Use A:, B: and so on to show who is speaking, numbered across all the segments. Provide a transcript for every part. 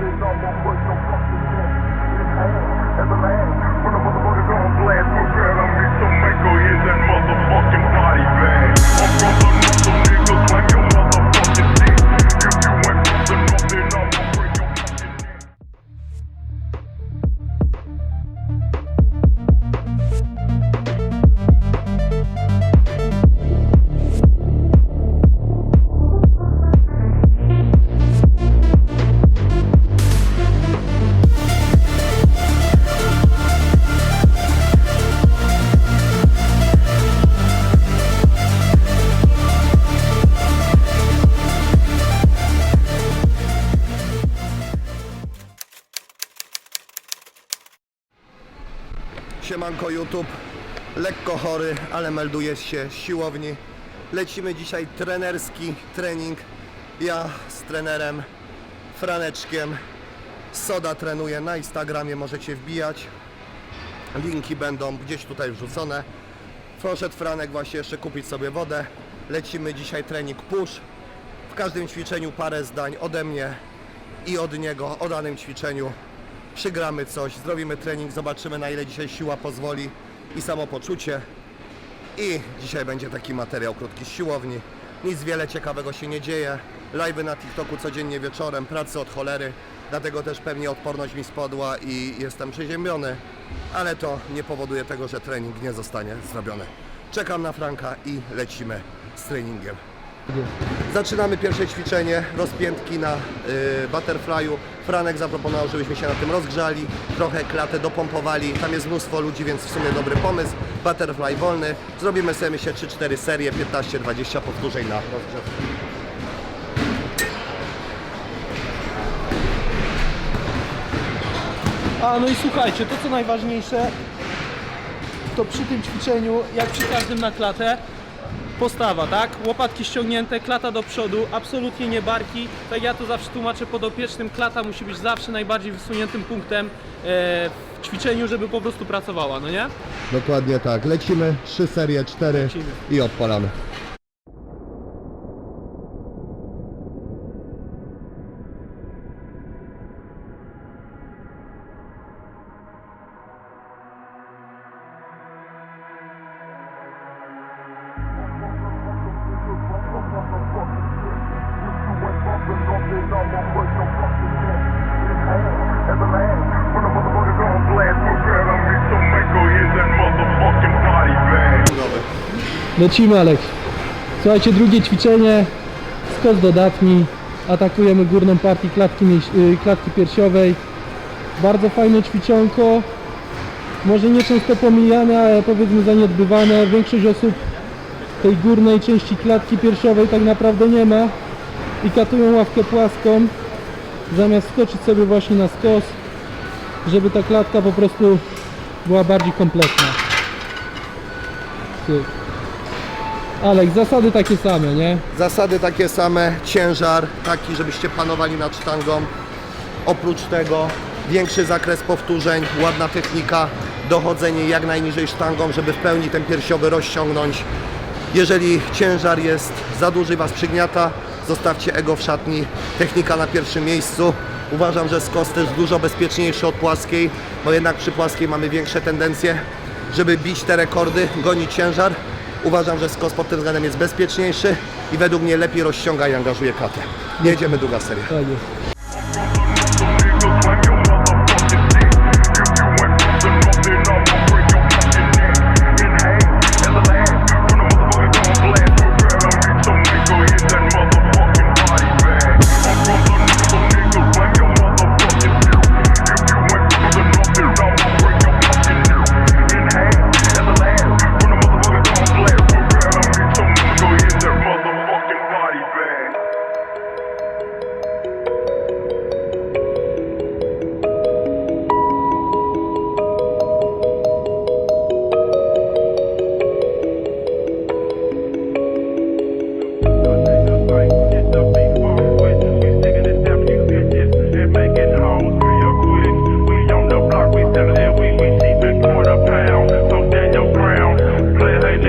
A: There's no more words, no
B: Siemanko YouTube, lekko chory, ale melduję się z siłowni. Lecimy dzisiaj trenerski trening. Ja z trenerem Franeczkiem. Soda trenuje na Instagramie, możecie wbijać. Linki będą gdzieś tutaj wrzucone. Poszedł Franek właśnie jeszcze kupić sobie wodę. Lecimy dzisiaj trening push. W każdym ćwiczeniu parę zdań ode mnie i od niego o danym ćwiczeniu przygramy coś, zrobimy trening, zobaczymy na ile dzisiaj siła pozwoli i samopoczucie. I dzisiaj będzie taki materiał krótki z siłowni. Nic wiele ciekawego się nie dzieje. Live'y na TikToku codziennie wieczorem, pracy od cholery. Dlatego też pewnie odporność mi spadła i jestem przeziębiony. Ale to nie powoduje tego, że trening nie zostanie zrobiony. Czekam na Franka i lecimy z treningiem. Zaczynamy pierwsze ćwiczenie, rozpiętki na y, butterflyu. Franek zaproponował, żebyśmy się na tym rozgrzali, trochę klatę dopompowali. Tam jest mnóstwo ludzi, więc w sumie dobry pomysł. Butterfly wolny. Zrobimy sobie myślę 3-4 serie, 15-20 powtórzeń na rozgrzewkę.
C: A no i słuchajcie, to co najważniejsze, to przy tym ćwiczeniu, jak przy każdym na klatę, postawa, tak? Łopatki ściągnięte, klata do przodu, absolutnie nie barki. Tak ja to zawsze tłumaczę podopiecznym, klata musi być zawsze najbardziej wysuniętym punktem e, w ćwiczeniu, żeby po prostu pracowała, no nie?
B: Dokładnie tak. Lecimy 3 serie, 4
C: Lecimy.
B: i odpalamy.
C: Lecimy Alek. Słuchajcie, drugie ćwiczenie, skos dodatni, atakujemy górną partię klatki, y, klatki piersiowej. Bardzo fajne ćwiczonko, może nie często pomijane, ale powiedzmy zaniedbywane. Większość osób tej górnej części klatki piersiowej tak naprawdę nie ma i katują ławkę płaską zamiast skoczyć sobie właśnie na skos, żeby ta klatka po prostu była bardziej kompletna. Cyk. Alek, zasady takie same, nie?
B: Zasady takie same, ciężar taki, żebyście panowali nad sztangą. Oprócz tego większy zakres powtórzeń, ładna technika, dochodzenie jak najniżej sztangą, żeby w pełni ten piersiowy rozciągnąć. Jeżeli ciężar jest za duży, Was przygniata, zostawcie ego w szatni. Technika na pierwszym miejscu. Uważam, że skos też dużo bezpieczniejszy od płaskiej, bo jednak przy płaskiej mamy większe tendencje, żeby bić te rekordy, gonić ciężar. Uważam, że skos pod tym względem jest bezpieczniejszy i według mnie lepiej rozciąga i angażuje katę. Jedziemy druga seria.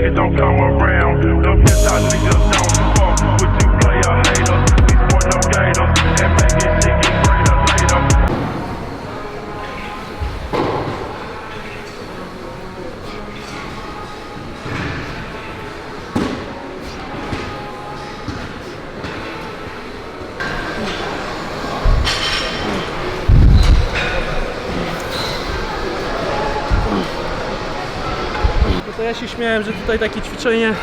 C: niggas don't
A: come around. Them bitch niggas.
C: Ja się śmiałem, że tutaj takie ćwiczenie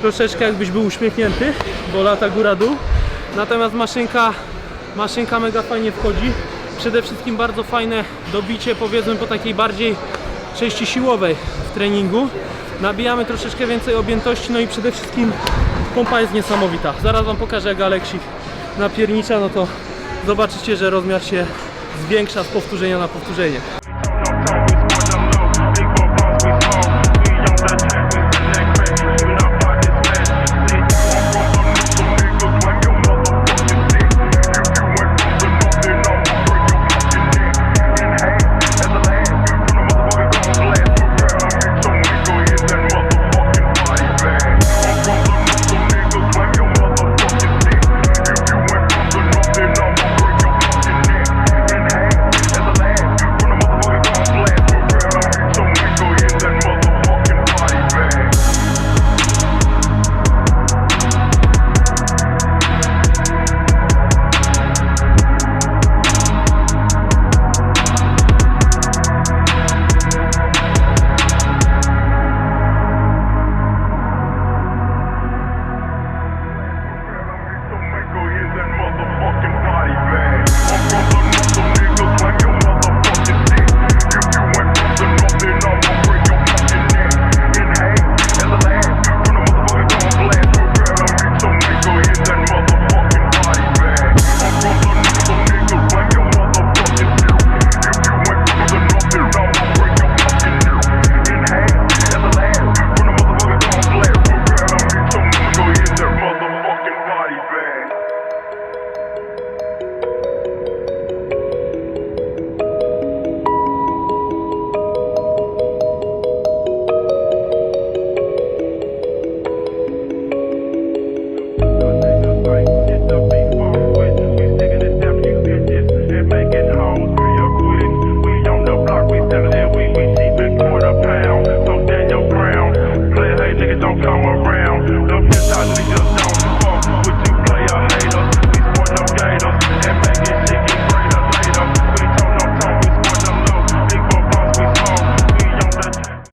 C: troszeczkę jakbyś był uśmiechnięty, bo lata góra-dół. Natomiast maszynka, maszynka mega fajnie wchodzi. Przede wszystkim bardzo fajne dobicie powiedzmy po takiej bardziej części siłowej w treningu. Nabijamy troszeczkę więcej objętości, no i przede wszystkim pompa jest niesamowita. Zaraz Wam pokażę jak Aleksik napiernicza, no to zobaczycie, że rozmiar się zwiększa z powtórzenia na powtórzenie.